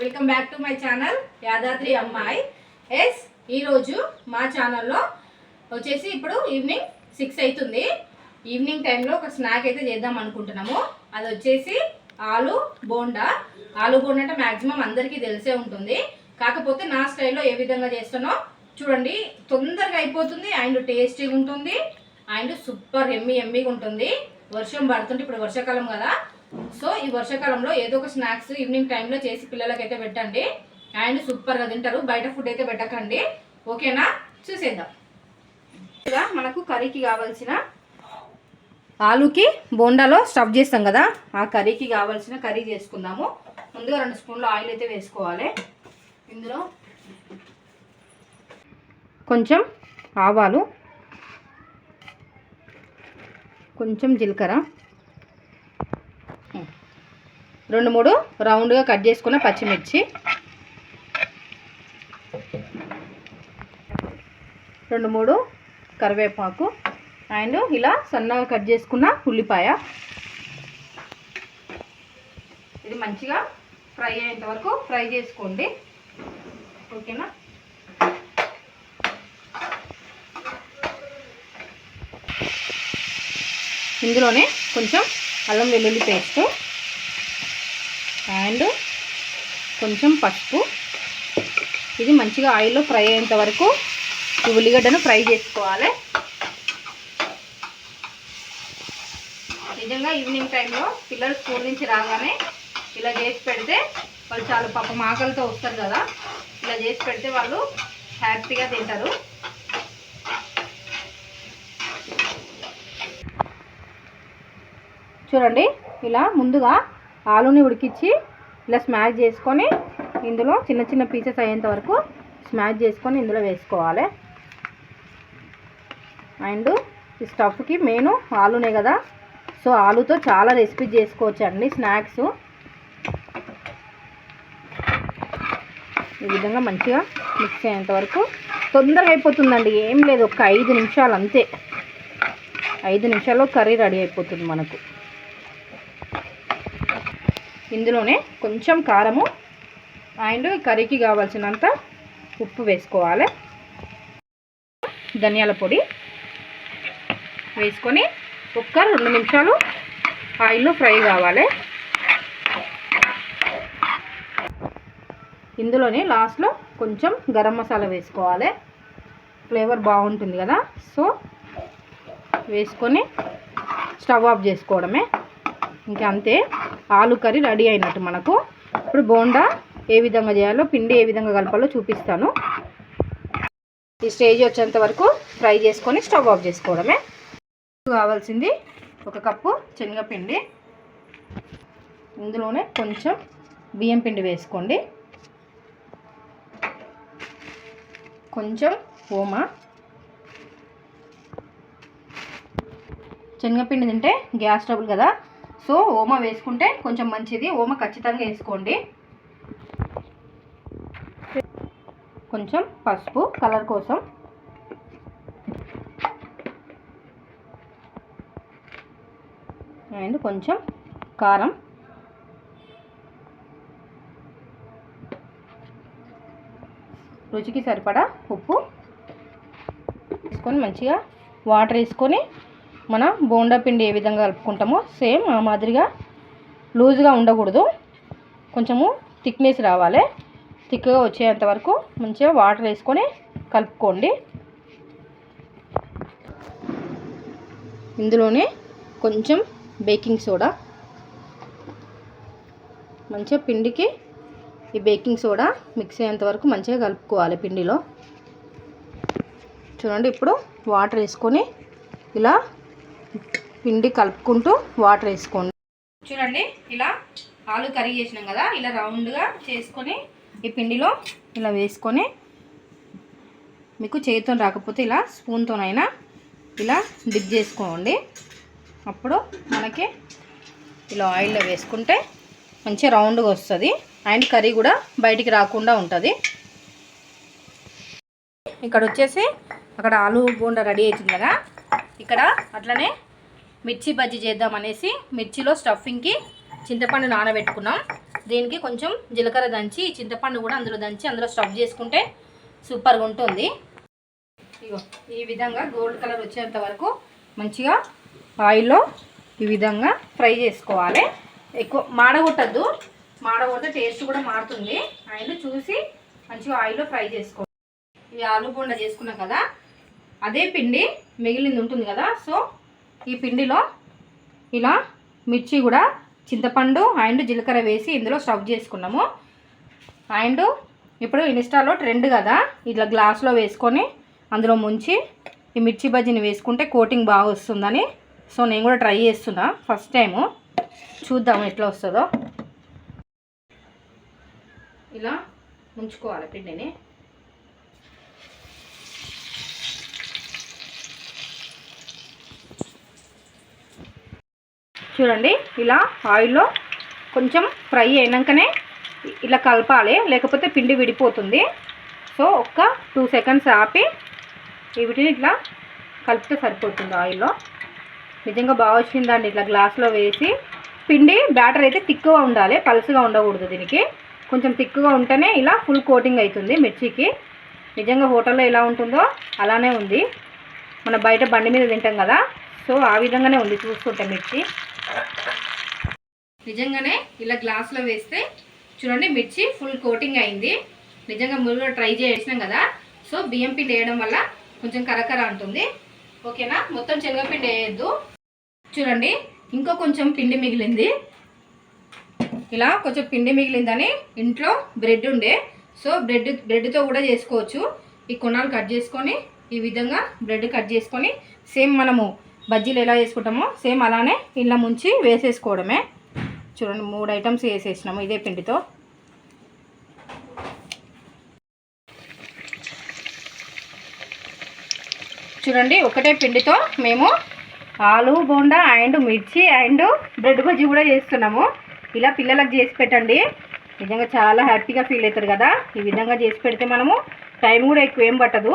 Welcome back to my channel Yadadri అమ్మాయి ఎస్ ఈరోజు మా ఛానల్లో వచ్చేసి ఇప్పుడు ఈవినింగ్ సిక్స్ అవుతుంది. ఈవినింగ్ టైంలో ఒక స్నాక్ అయితే చేద్దాం అనుకుంటున్నాము. అది వచ్చేసి ఆలు బోండా. ఆలు బోండా అంటే మ్యాక్సిమం అందరికీ తెలిసే ఉంటుంది. కాకపోతే నా స్టైల్లో ఏ విధంగా చేస్తానో చూడండి తొందరగా అయిపోతుంది అండ్ టేస్టీగా ఉంటుంది. అండ్ సూపర్ ఎమ్మి ఎమ్మిగా ఉంటుంది. వర్షం పడుతుంటే ఇప్పుడు వర్షాకాలం కదా సో ఈ వర్షాకాలంలో ఏదో ఒక స్నాక్స్ ఈవినింగ్ టైంలో చేసి పిల్లలకైతే పెట్టండి. అండ్ సూపర్గా తింటారు. బయట ఫుడ్ అయితే పెట్టకండి. ఓకేనా? చూసేద్దాం. మనకు కర్రీకి కావాల్సిన ఆలుకి బోండాలో స్టఫ్ చేస్తాం కదా ఆ కర్రీకి కావాల్సిన కర్రీ చేసుకుందాము. ముందుగా రెండు స్పూన్లు ఆయిల్ అయితే వేసుకోవాలి. ఇందులో కొంచెం ఆవాలు కొంచెం జీలకర్ర రెండు మూడు రౌండ్గా కట్ చేసుకున్న పచ్చిమిర్చి. రెండు మూడు కరివేపాకు. అండ్ ఇలా సన్నగా కట్ చేసుకున్న ఉల్లిపాయ. ఇది మంచిగా ఫ్రై అయ్యేంత వరకు ఫ్రై చేసుకోండి. ఓకేనా? ఇందులోనే కొంచెం అల్లం వెల్లుల్లి పేస్ట్ అండ్ కొంచెం పసుపు. ఇది మంచిగా ఆయిల్లో ఫ్రై అయ్యేంత వరకు ఈ ఉల్లిగడ్డను ఫ్రై చేసుకోవాలి. నిజంగా ఈవినింగ్ టైంలో పిల్లలు స్కూల్ నుంచి రాగానే ఇలా చేసి పెడితే వాళ్ళు చాలా పాపం ఆకలితో వస్తారు కదా. ఇలా చేసి పెడితే వాళ్ళు హ్యాపీగా తింటారు. చూడండి ఇలా ముందుగా ఆలుని ఉడికించి ఇలా స్మాష్ చేసుకొని ఇందులో చిన్న చిన్న పీసెస్ అయ్యేంత వరకు స్మాష్ చేసుకొని ఇందులో వేసుకోవాలి. అండ్ ఈ స్టఫ్కి మెయిన్ ఆలునే కదా. సో ఆలుతో చాలా రెసిపీ చేసుకోవచ్చు అండి స్నాక్స్ ఈ విధంగా మంచిగా మిక్స్ అయ్యేంత వరకు తొందరగా అయిపోతుందండి ఏం లేదు ఒక ఐదు నిమిషాలు అంతే. ఐదు నిమిషాల్లో కర్రీ రెడీ అయిపోతుంది మనకు. ఇందులోనే కొంచెం కారము అండ్ కర్రీకి కావాల్సినంత ఉప్పు వేసుకోవాలి. ధనియాల పొడి వేసుకొని ఒక్క రెండు నిమిషాలు ఆయిల్లో ఫ్రై కావాలి. ఇందులోనే లాస్ట్లో కొంచెం గరం మసాలా వేసుకోవాలి. ఫ్లేవర్ బాగుంటుంది కదా సో వేసుకొని స్టవ్ ఆఫ్ చేసుకోవడమే. ఇంకా అంతే. ఆలు కర్రీ రెడీ అయినట్టు మనకు. ఇప్పుడు బోండా ఏ విధంగా చేయాలో పిండి ఏ విధంగా కలపాలో చూపిస్తాను. ఈ స్టేజ్ వచ్చేంత వరకు ఫ్రై చేసుకొని స్టవ్ ఆఫ్ చేసుకోవడమే. కావాల్సింది ఒక కప్పు శనగపిండి. ఇందులోనే కొంచెం బియ్యం పిండి వేసుకోండి. కొంచెం ఓమా. శనగపిండి తింటే గ్యాస్ ట్రబుల్ కదా. సో ఓమ వేసుకుంటే కొంచెం మంచిది. ఓమ ఖచ్చితంగా వేసుకోండి. కొంచెం పసుపు కలర్ కోసం. అండ్ కొంచెం కారం. రుచికి సరిపడా ఉప్పు వేసుకొని మంచిగా వాటర్ వేసుకొని మన బోండా పిండి ఏ విధంగా కలుపుకుంటామో సేమ్ ఆ మాదిరిగా లూజ్గా ఉండకూడదు. కొంచెము థిక్నెస్ రావాలి. థిక్గా వచ్చేంత వరకు మంచిగా వాటర్ వేసుకొని కలుపుకోండి. ఇందులోనే కొంచెం బేకింగ్ సోడా మంచిగా పిండికి ఈ బేకింగ్ సోడా మిక్స్ అయ్యేంత వరకు మంచిగా కలుపుకోవాలి పిండిలో. చూడండి ఇప్పుడు వాటర్ వేసుకొని ఇలా పిండి కలుపుకుంటూ వాటర్ వేసుకోండి. చూడండి ఇలా ఆలు కర్రీ చేసినాం కదా ఇలా రౌండ్గా చేసుకొని ఈ పిండిలో ఇలా వేసుకొని మీకు చేతితో రాకపోతే ఇలా స్పూన్తోనైనా ఇలా డిప్ చేసుకోండి. అప్పుడు మనకి ఇలా ఆయిల్లో వేసుకుంటే మంచిగా రౌండ్గా వస్తుంది. అండ్ కర్రీ కూడా బయటికి రాకుండా ఉంటుంది. ఇక్కడ వచ్చేసి అక్కడ ఆలు బోండా రెడీ అవుతుంది కదా. ఇక్కడ అట్లనే మిర్చి బజ్జీ చేద్దాం అనేసి మిర్చిలో స్టఫింగ్కి చింతపండు నానబెట్టుకున్నాం. దీనికి కొంచెం జీలకర్ర దంచి చింతపండు కూడా అందులో దంచి అందులో స్టఫ్ చేసుకుంటే సూపర్గా ఉంటుంది. ఇగో ఈ విధంగా గోల్డ్ కలర్ వచ్చేంత వరకు మంచిగా ఆయిల్లో ఈ విధంగా ఫ్రై చేసుకోవాలి. ఎక్కువ మాడగొట్టద్దు. మాడగొడితే టేస్ట్ కూడా మారుతుంది. ఆయిల్ చూసి మంచిగా ఆయిల్లో ఫ్రై చేసుకోవాలి ఇవి ఆలు బోండా చేసుకున్నాం కదా అదే పిండి మిగిలింది ఉంటుంది కదా సో ఈ పిండిలో ఇలా మిర్చి కూడా చింతపండు అండ్ జీలకర్ర వేసి ఇందులో స్టవ్ చేసుకున్నాము. అండ్ ఇప్పుడు ఇన్స్టాలో ట్రెండ్ కదా ఇట్లా గ్లాస్లో వేసుకొని అందులో ముంచి ఈ మిర్చి బజ్జీని వేసుకుంటే కోటింగ్ బాగా వస్తుందని. సో నేను కూడా ట్రై చేస్తున్నా ఫస్ట్ టైము. చూద్దాము ఎట్లా వస్తుందో. ఇలా ముంచుకోవాలి పిండిని. చూడండి ఇలా ఆయిల్లో కొంచెం ఫ్రై అయినాకనే ఇలా కలపాలి లేకపోతే పిండి విడిపోతుంది. సో ఒక్క టూ సెకండ్స్ ఆపి వీటిని ఇట్లా కలిపితే సరిపోతుంది ఆయిల్లో. నిజంగా బాగా వచ్చిందండి ఇట్లా గ్లాస్లో వేసి. పిండి బ్యాటర్ అయితే తిక్కుగా ఉండాలి పలుసుగా ఉండకూడదు దీనికి. కొంచెం తిక్కుగా ఉంటేనే ఇలా ఫుల్ కోటింగ్ అవుతుంది మిర్చికి. నిజంగా హోటల్లో ఎలా ఉంటుందో అలానే ఉంది. మన బయట బండి మీద తింటాం కదా సో ఆ విధంగానే ఉంది చూసుకుంటే మిర్చి. నిజంగానే ఇలా గ్లాస్లో వేస్తే చూడండి మిర్చి ఫుల్ కోటింగ్ అయింది. నిజంగా ముందు కూడా ట్రై చేసినాం కదా. సో బియ్యం పిండి వేయడం వల్ల కొంచెం కరకర అంటుంది. ఓకేనా మొత్తం శనగపిండి వేయద్దు. చూడండి ఇంకో కొంచెం పిండి మిగిలింది. ఇలా కొంచెం పిండి మిగిలిందని ఇంట్లో బ్రెడ్ ఉండే. సో బ్రెడ్ బ్రెడ్తో కూడా చేసుకోవచ్చు. ఈ కొనాలు కట్ చేసుకొని ఈ విధంగా బ్రెడ్ కట్ చేసుకొని సేమ్ మనము బజ్జీలు ఎలా చేసుకుంటామో సేమ్ అలానే ఇలా ముంచి వేసేసుకోవడమే. చూడండి మూడు ఐటమ్స్ వేసేసినాము ఇదే పిండితో. చూడండి ఒకటే పిండితో మేము aloo bonda and mirchi and bread bajji కూడా చేస్తున్నాము. ఇలా పిల్లలకు చేసి పెట్టండి. నిజంగా చాలా హ్యాపీగా ఫీల్ అవుతారు కదా. ఈ విధంగా చేసి పెడితే మనము టైం కూడా ఎక్కువ ఏం పట్టదు.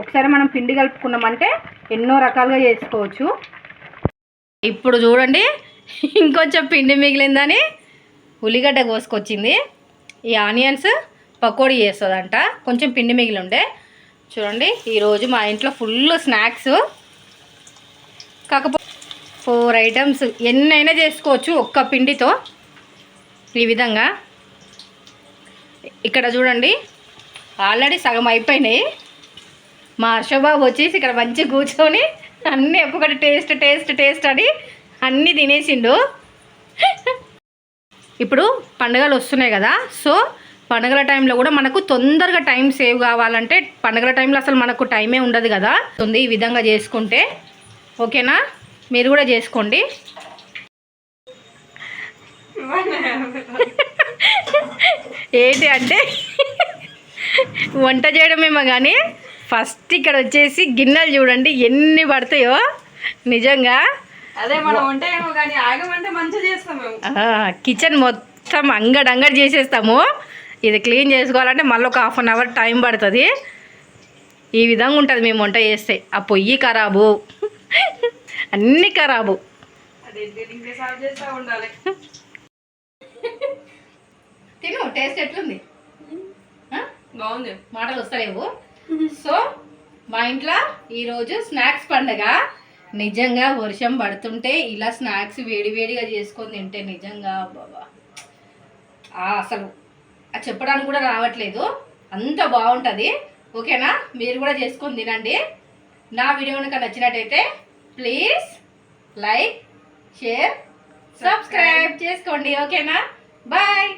ఒకసారి మనం పిండి కలుపుకున్నామంటే ఎన్నో రకాలుగా చేసుకోవచ్చు. ఇప్పుడు చూడండి ఇంకొంచెం పిండి మిగిలిందని ఉల్లిగడ్డ కోసుకొచ్చింది. ఈ ఆనియన్స్ పకోడీ చేస్తుందంట కొంచెం పిండి మిగిలి ఉండే చూడండి ఈరోజు మా ఇంట్లో ఫుల్ స్నాక్స్. కాకపోతే ఫోర్ ఐటమ్స్ ఎన్నైనా చేసుకోవచ్చు ఒక్క పిండితో ఈ విధంగా. ఇక్కడ చూడండి ఆల్రెడీ సగం అయిపోయినాయి. మా హర్షబాబు వచ్చేసి ఇక్కడ మంచిగా కూర్చొని అన్నీ ఒక్కొక్కటి టేస్ట్ టేస్ట్ టేస్ట్ అని అన్నీ తినేసిండు. ఇప్పుడు పండుగలు వస్తున్నాయి కదా సో పండుగల టైంలో కూడా మనకు తొందరగా టైం సేవ్ కావాలంటే పండుగల టైంలో అసలు మనకు టైమే ఉండదు కదా. ఉంది ఈ విధంగా చేసుకుంటే ఓకేనా? మీరు కూడా చేసుకోండి. ఏంటి అంటే వంట చేయడమేమో కానీ ఫస్ట్ ఇక్కడ వచ్చేసి గిన్నెలు చూడండి ఎన్ని పడతాయో. నిజంగా. అదే మనం వంట ఏమో కానీ ఆగమంటే మంచిగా చేస్తాం మేము. కిచెన్ మొత్తం అంగడి అంగడి చేసేస్తాము. ఇది క్లీన్ చేసుకోవాలంటే మళ్ళీ ఒక హాఫ్ అన్ అవర్ టైం పడుతుంది. ఈ విధంగా ఉంటుంది మేము వంట చేస్తే. ఆ పొయ్యి ఖరాబు. అన్నీ ఖరాబు. తిను టేస్ట్ ఎట్లుంది? బాగుంది. మాటలు వస్తలేవు. సో మా ఇంట్లో ఈరోజు స్నాక్స్ పండగ. నిజంగా వర్షం పడుతుంటే ఇలా స్నాక్స్ వేడివేడిగా చేసుకొని తింటే నిజంగా బాబా ఆ, అసలు చెప్పడానికి కూడా రావట్లేదు. అంత బాగుంటుంది. ఓకేనా? మీరు కూడా చేసుకొని తినండి. నా వీడియో కనుక నచ్చినట్టయితే ప్లీజ్ లైక్ షేర్ సబ్స్క్రైబ్. చేసుకోండి. ఓకేనా? బాయ్.